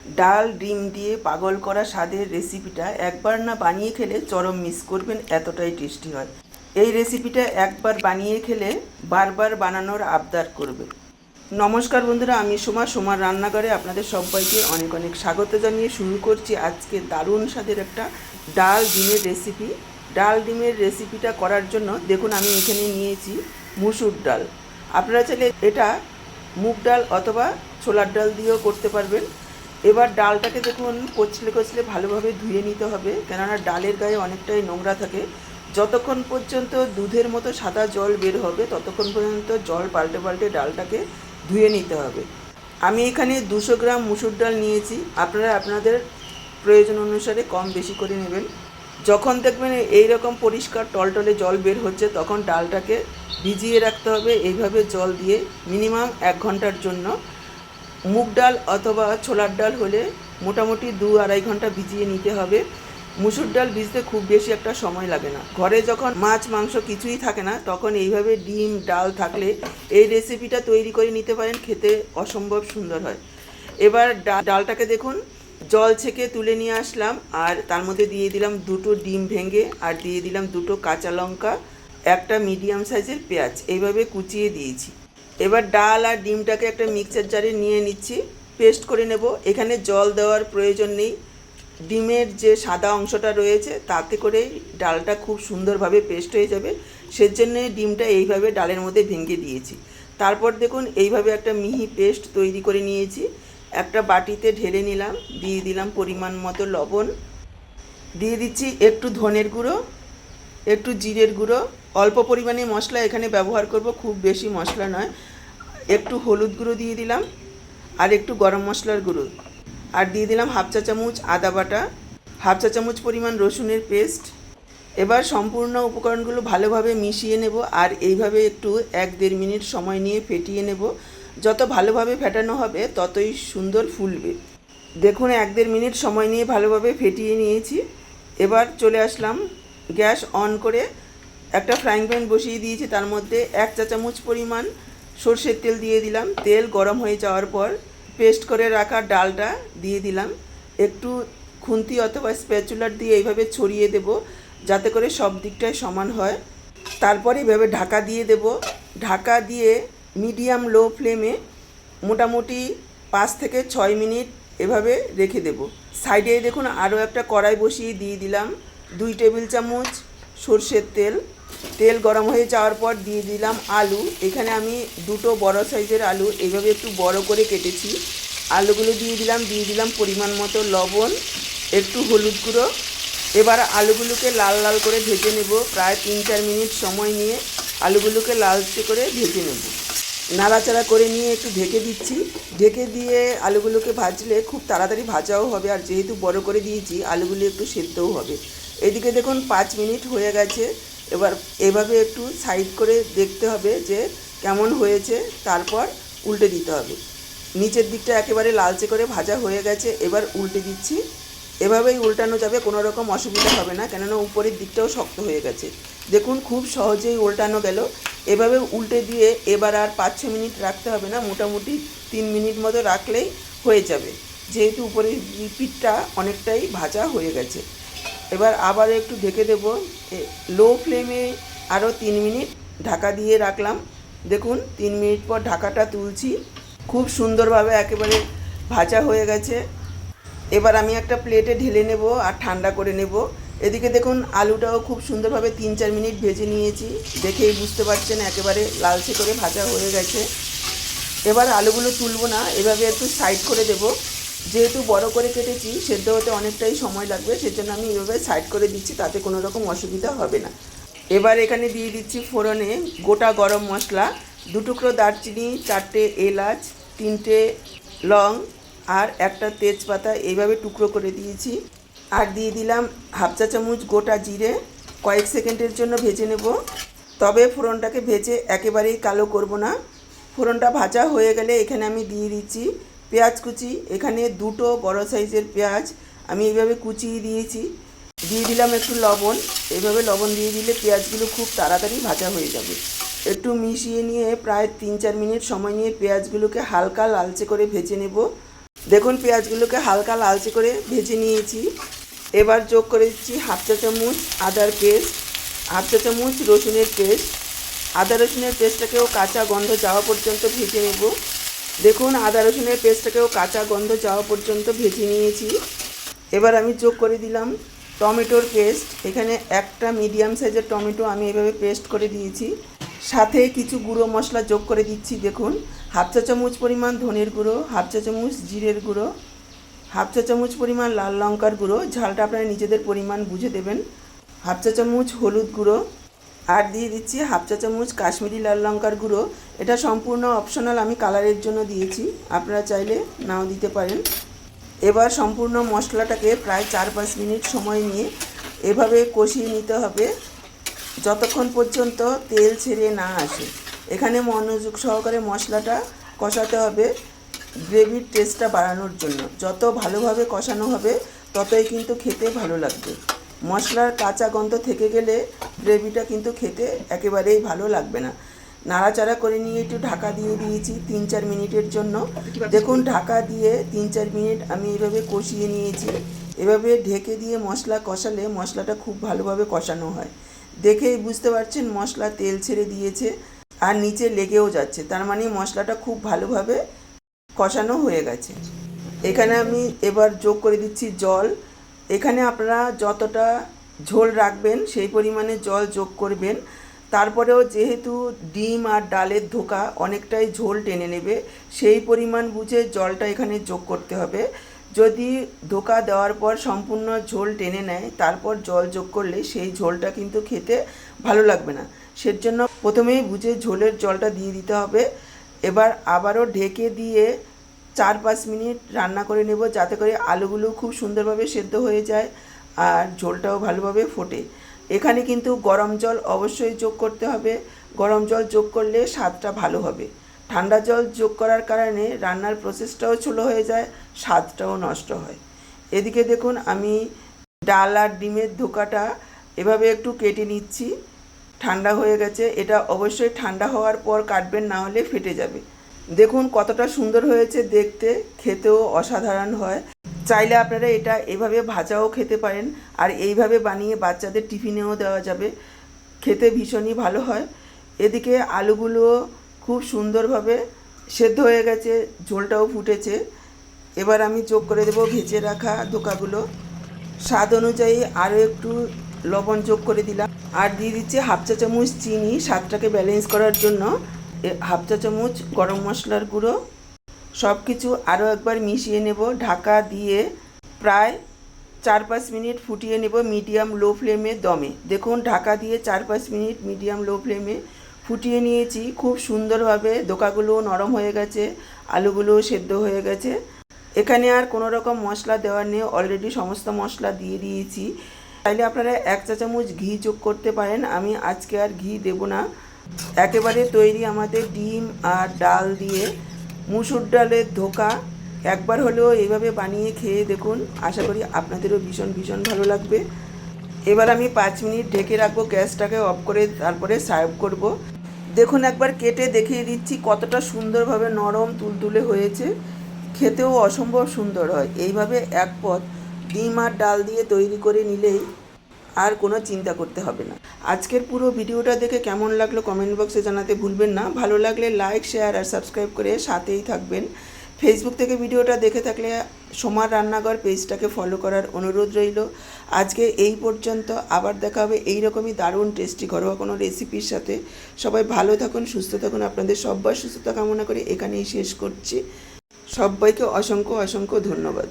ডাল, ডিম দিয়ে পাগল করা স্বাদের রেসিপিটা একবার না বানিয়ে খেলে চরম মিস করবেন, এতটাই টেস্টি হয়। এই রেসিপিটা একবার বানিয়ে খেলে বারবার বানানোর আবদার করবে। নমস্কার বন্ধুরা, আমি সোমা, সোমার রান্নাঘরে আপনাদের সবাইকে অনেক অনেক স্বাগত জানিয়ে শুরু করছি আজকে দারুণ স্বাদের একটা ডাল ডিমের রেসিপি ডাল ডিমের রেসিপিটা করার জন্য দেখুন, আমি এখানে নিয়েছি মুসুর ডাল। আপনারা চাইলে এটা মুগ ডাল অথবা ছোলার ডাল দিয়েও করতে পারবেন। এবার ডালটাকে দেখুন কচলে কচলে ভালোভাবে ধুয়ে নিতে হবে, কেননা ডালের গায়ে অনেকটাই নোংরা থাকে। যতক্ষণ পর্যন্ত দুধের মতো সাদা জল বের হবে, ততক্ষণ পর্যন্ত জল পাল্টে পাল্টে ডালটাকে ধুয়ে নিতে হবে। আমি এখানে দুশো গ্রাম মুসুর ডাল নিয়েছি, আপনারা আপনাদের প্রয়োজন অনুসারে কম বেশি করে নেবেন। যখন দেখবেন এই রকম পরিষ্কার টলটলে জল বের হচ্ছে, তখন ডালটাকে ভিজিয়ে রাখতে হবে, এইভাবে জল দিয়ে মিনিমাম এক ঘণ্টার জন্য। মুগ ডাল অথবা ছোলার ডাল হলে মোটামুটি দু আড়াই ঘণ্টা ভিজিয়ে নিতে হবে। মুসুর ডাল ভিজতে খুব বেশি একটা সময় লাগে না। ঘরে যখন মাছ, মাংস কিছুই থাকে না, তখন এইভাবে ডিম, ডাল থাকলে এই রেসিপিটা তৈরি করে নিতে পারেন, খেতে অসম্ভব সুন্দর হয়। এবার ডালটাকে দেখুন, জল ছেঁকে তুলে নিয়ে আসলাম আর তার মধ্যে দিয়ে দিলাম দুটো ডিম ভেঙে আর দিয়ে দিলাম দুটো কাঁচা লঙ্কা, একটা মিডিয়াম সাইজের পেঁয়াজ। এইভাবে কুচিয়ে দিয়েছি। এবার ডাল আর ডিমটাকে একটা মিক্সার জারে নিয়ে নিচ্ছি। পেস্ট করে নেব। এখানে জল দেওয়ার প্রয়োজন নেই। ডিমের যে সাদা অংশটা রয়েছে, তাতে করে ডালটা খুব সুন্দরভাবে পেস্ট হয়ে যাবে। সেজন্য ডিমটা এইভাবে ডালের মধ্যে ভেঙে দিয়েছি। তারপর দেখুন, এইভাবে একটা মিহি পেস্ট তৈরি করে নিয়েছি। একটা বাটিতে ঢেলে নিলাম। দিয়ে দিলাম পরিমাণ মতো লবণ। দিয়ে দিচ্ছি একটু ধনের গুঁড়ো, একটু জিরের গুঁড়ো। অল্প পরিমাণে মশলা এখানে ব্যবহার করব। খুব বেশি মশলা নয়। একটু হলুদ গুঁড়ো দিয়ে দিলাম আর একটু গরম মশলার গুঁড়ো। আর দিয়ে দিলাম হাফ চা চামচ আদা বাটা, হাফ চা চামচ পরিমাণ রসুনের পেস্ট। এবার সম্পূর্ণ উপকরণগুলো ভালোভাবে মিশিয়ে নেব আর এইভাবে একটু এক দেড় মিনিট সময় নিয়ে ফেটিয়ে নেব। যত ভালোভাবে ফেটানো হবে ততই সুন্দর ফুলবে। দেখুন এক দেড় মিনিট সময় নিয়ে ভালোভাবে ফেটিয়ে নিয়েছি। এবার চলে আসলাম গ্যাস অন করে একটা ফ্রাইং প্যান বসিয়ে দিয়েছি। তার মধ্যে এক চা চামচ পরিমাণ সর্ষের তেল দিয়ে দিলাম। তেল গরম হয়ে যাওয়ার পর পেস্ট করে রাখা ডালটা দিয়ে দিলাম। একটু খুন্তি অথবা স্প্যাচুলার দিয়ে এইভাবে ছড়িয়ে দেব, যাতে করে সব দিকটায় সমান হয়। তারপরে এভাবে ঢাকা দিয়ে দেব। ঢাকা দিয়ে মিডিয়াম লো ফ্লেমে মোটামুটি পাঁচ থেকে ছয় মিনিট এভাবে রেখে দেব। সাইডে দেখুন আরও একটা কড়াই বসিয়ে দিয়ে দিলাম। দুই টেবিল চামচ সর্ষের তেল। তেল গরম হয়ে যাওয়ার পর দিয়ে দিলাম আলু। এখানে আমি দুটো বড় সাইজের আলু এইভাবে একটু বড় করে কেটেছি। আলুগুলো দিয়ে দিলাম দিয়ে দিলাম পরিমাণ মতো লবণ, একটু হলুদ গুঁড়ো। এবার আলুগুলোকে লাল লাল করে ভেজে নেব, প্রায় তিন চার মিনিট সময় নিয়ে আলুগুলোকে লালচে করে ভেজে নেব। নাড়াচাড়া করে নিয়ে একটু ঢেকে দিচ্ছি। ঢেকে দিয়ে আলুগুলোকে ভাজলে খুব তাড়াতাড়ি ভাজাও হবে, আর যেহেতু বড় করে দিয়েছি, আলুগুলো একটু সেদ্ধও হবে। এদিকে দেখুন পাঁচ মিনিট হয়ে গেছে। এবার এভাবে একটু সাইড করে দেখতে হবে যে কেমন হয়েছে, তারপর উল্টে দিতে হবে। নিচের দিকটা একেবারে লালচে করে ভাজা হয়ে গেছে, এবার উল্টে দিচ্ছি। এভাবেই উল্টানো যাবে, কোনো রকম অসুবিধা হবে না, কেননা উপরের দিকটাও শক্ত হয়ে গেছে। দেখুন, খুব সহজেই উল্টানো গেল। এভাবে উল্টে দিয়ে এবার আর পাঁচ ছ মিনিট রাখতে হবে না, মোটামুটি তিন মিনিট মতো রাখলেই হয়ে যাবে। যেহেতু উপরের পিঠটা অনেকটাই ভাজা হয়ে গেছে। এবার আবার একটু ঢেকে দেব। লো ফ্লেমে আরও তিন মিনিট ঢাকা দিয়ে রাখলাম। দেখুন, তিন মিনিট পর ঢাকাটা তুলছি। খুব সুন্দরভাবে একেবারে ভাজা হয়ে গেছে। এবার আমি একটা প্লেটে ঢেলে নেব আর ঠান্ডা করে নেব। এদিকে দেখুন, আলুটাও খুব সুন্দরভাবে তিন চার মিনিট ভেজে নিয়েছি। দেখেই বুঝতে পারছেন, একেবারে লালচে করে ভাজা হয়ে গেছে। এবার আলুগুলো তুলবো না, এভাবে একটু সাইড করে দেব। যেহেতু বড় করে কেটেছি, সেদ্ধ হতে অনেকটাই সময় লাগবে, সেজন্য আমি এভাবে সাইড করে দিচ্ছি, তাতে কোনো রকম অসুবিধা হবে না। এবার এখানে দিয়ে দিচ্ছি ফোড়নে গোটা গরম মশলা দু টুকরো দারচিনি, চারটে এলাচ, তিনটে লং, আর একটা তেজপাতা এইভাবে টুকরো করে দিয়েছি। আর দিয়ে দিলাম হাফ চা চামচ গোটা জিরে, কয়েক সেকেন্ডের জন্য ভেজে নেব। তবে ফোড়নটাকে ভেজে একেবারেই কালো করব না। ফোড়নটা ভাজা হয়ে গেলে এখানে আমি দিয়ে দিচ্ছি পেঁয়াজ কুচি, এখানে দুটো বড় সাইজের পেঁয়াজ, আমি এইভাবে কুচিয়ে দিয়েছি। দিয়ে দিলাম একটু লবণ এইভাবে লবণ দিয়ে দিলে পেঁয়াজগুলো খুব তাড়াতাড়ি ভাজা হয়ে যাবে। একটু মিশিয়ে নিয়ে প্রায় তিন চার মিনিট সময় নিয়ে পেঁয়াজগুলোকে হালকা লালচে করে ভেজে নেব। দেখুন, পেঁয়াজগুলোকে হালকা লালচে করে ভেজে নিয়েছি। এবার যোগ করে দিচ্ছি হাফ চা চামচ আদার পেস্ট, হাফ চা চামচ রসুনের পেস্ট। আদা রসুনের পেস্টটাকেও কাঁচা গন্ধ যাওয়া পর্যন্ত ভেজে নেব। দেখুন, আদা রসুনের পেস্টটাকেও কাঁচা গন্ধ যাওয়া পর্যন্ত ভেজে নিয়েছি। এবার আমি যোগ করে দিলাম টমেটোর পেস্ট। এখানে একটা মিডিয়াম সাইজের টমেটো আমি এভাবে পেস্ট করে দিয়েছি। সাথে কিছু গুঁড়ো মশলা যোগ করে দিচ্ছি, দেখুন। হাফ চা চামচ পরিমাণ ধনের গুঁড়ো, হাফ চা চামচ জিরের গুঁড়ো, হাফ চা চামচ পরিমাণ লাল লঙ্কার গুঁড়ো। ঝালটা আপনারা নিজেদের পরিমাণ বুঝে দেবেন। হাফ চা চামচ হলুদ গুঁড়ো আর দিয়ে দিচ্ছি হাফ চা চামচ কাশ্মীরি লাল লঙ্কার গুঁড়ো। এটা সম্পূর্ণ অপশনাল আমি কালারের জন্য দিয়েছি। আপনারা চাইলে নাও দিতে পারেন। এবার সম্পূর্ণ মশলাটাকে প্রায় চার পাঁচ মিনিট সময় নিয়ে এভাবে কষিয়ে নিতে হবে। যতক্ষণ পর্যন্ত তেল ছেড়ে না আসে। এখানে মনোযোগ সহকারে মশলাটা কষাতে হবে গ্রেভির টেস্টটা বাড়ানোর জন্য। যত ভালোভাবে কষানো হবে, ততই কিন্তু খেতে ভালো লাগবে। মশলার কাঁচা গন্ধ থেকে গেলে গ্রেভিটা কিন্তু খেতে একেবারেই ভালো লাগবে না। নাড়াচাড়া করে নিয়ে একটু ঢাকা দিয়ে দিয়েছি তিন চার মিনিটের জন্য। দেখুন, ঢাকা দিয়ে তিন চার মিনিট আমি এভাবে কষিয়ে নিয়েছি। এভাবে ঢেকে দিয়ে মশলা কষালে মশলাটা খুব ভালোভাবে কষানো হয়। দেখেই বুঝতে পারছেন, মশলা তেল ছেড়ে দিয়েছে আর নিচে লেগেও যাচ্ছে। তার মানে মশলাটা খুব ভালোভাবে কষানো হয়ে গেছে। এখানে আমি এবার যোগ করে দিচ্ছি জল। এখানে আপনারা যতটা ঝোল রাখবেন, সেই পরিমাণে জল যোগ করবেন। তারপরেও যেহেতু ডিম আর ডালের ধোকা অনেকটাই ঝোল টেনে নেবে, সেই পরিমাণ বুঝে জলটা এখানে যোগ করতে হবে। যদি ধোকা দেওয়ার পর সম্পূর্ণ ঝোল টেনে নেয়, তারপর জল যোগ করলে সেই ঝোলটা কিন্তু খেতে ভালো লাগবে না। সের জন্য প্রথমেই বুঝে ঝোলের জলটা দিয়ে দিতে হবে। এবার আবারও ঢেকে দিয়ে চার পাঁচ মিনিট রান্না করে নেব, যাতে করে আলুগুলো খুব সুন্দরভাবে সেদ্ধ হয়ে যায় আর ঝোলটাও ভালোভাবে ফোটে। এখানে কিন্তু গরম জল অবশ্যই যোগ করতে হবে। গরম জল যোগ করলে স্বাদটা ভালো হবে। ঠান্ডা জল যোগ করার কারণে রান্নার প্রসেসটাও ছোলো হয়ে যায়, স্বাদটাও নষ্ট হয়। এদিকে দেখুন, আমি ডাল আর ডিমের ধোকাটা এভাবে একটু কেটে নিচ্ছি। ঠান্ডা হয়ে গেছে, এটা অবশ্যই ঠান্ডা হওয়ার পর কাটবেন, না হলে ফেটে যাবে। দেখুন কতটা সুন্দর হয়েছে দেখতে, খেতেও অসাধারণ হয়। চাইলে আপনারা এটা এভাবে ভাজাও খেতে পারেন, আর এইভাবে বানিয়ে বাচ্চাদের টিফিনেও দেওয়া যাবে। খেতে ভীষণই ভালো হয়। এদিকে আলুগুলো খুব সুন্দরভাবে সেদ্ধ হয়ে গেছে, ঝোলটাও ফুটেছে। এবার আমি যোগ করে দেবো ভেজে রাখা ধোকাগুলো স্বাদ অনুযায়ী আরও একটু লবণ যোগ করে দিলাম। আর দিয়ে দিচ্ছি হাফ চা চামচ চিনি, স্বাদটাকে ব্যালেন্স করার জন্য। হাফ চা চামচ গরম মশলার গুঁড়ো সব কিছু আরও একবার মিশিয়ে নেব। ঢাকা দিয়ে প্রায় চার পাঁচ মিনিট ফুটিয়ে নেব মিডিয়াম লো ফ্লেমে দমে। দেখুন, ঢাকা দিয়ে চার পাঁচ মিনিট মিডিয়াম লো ফ্লেমে ফুটিয়ে নিয়েছি। খুব সুন্দরভাবে দোকাগুলো নরম হয়ে গেছে আলুগুলোও সেদ্ধ হয়ে গেছে। এখানে আর কোনো রকম মশলা দেওয়ার নেই অলরেডি সমস্ত মশলা দিয়ে দিয়েছি। চাইলে আপনারা এক চা চামচ ঘি যোগ করতে পারেন, আমি আজকে আর ঘি দেব না। একেবারে তৈরি আমাদের ডিম আর ডাল দিয়ে মুসুর ডালের ধোকা। একবার হলেও এইভাবে বানিয়ে খেয়ে দেখুন, আশা করি আপনাদেরও ভীষণ ভীষণ ভালো লাগবে। এবার আমি পাঁচ মিনিট ঢেকে রাখব, গ্যাসটাকে অফ করে তারপরে সার্ভ করব। দেখুন, একবার কেটে দেখিয়ে দিচ্ছি কতটা সুন্দরভাবে নরম তুলতুলে হয়েছে। খেতেও অসম্ভব সুন্দর হয়। এইভাবে এক পদ ডিম আর ডাল দিয়ে তৈরি করে নিলেই আর কোনো চিন্তা করতে হবে না। আজকের পুরো ভিডিওটা দেখে কেমন লাগল কমেন্ট বক্সে জানাতে ভুলবেন না। ভালো লাগলে লাইক শেয়ার আর সাবস্ক্রাইব করে সাথেই থাকবেন। ফেসবুক থেকে ভিডিওটা দেখে থাকলে সোমার রান্নাঘর পেজটাকে ফলো করার অনুরোধ রইল। আজকে এই পর্যন্ত। আবার দেখা হবে এই রকমই দারুণ টেস্টি ঘরোয়া কোনো রেসিপির সাথে। সবাই ভালো থাকুন, সুস্থ থাকুন। আপনাদের সব্বার সুস্থতা কামনা করে এখানেই শেষ করছি। সবাইকে অসংখ্য অসংখ্য ধন্যবাদ।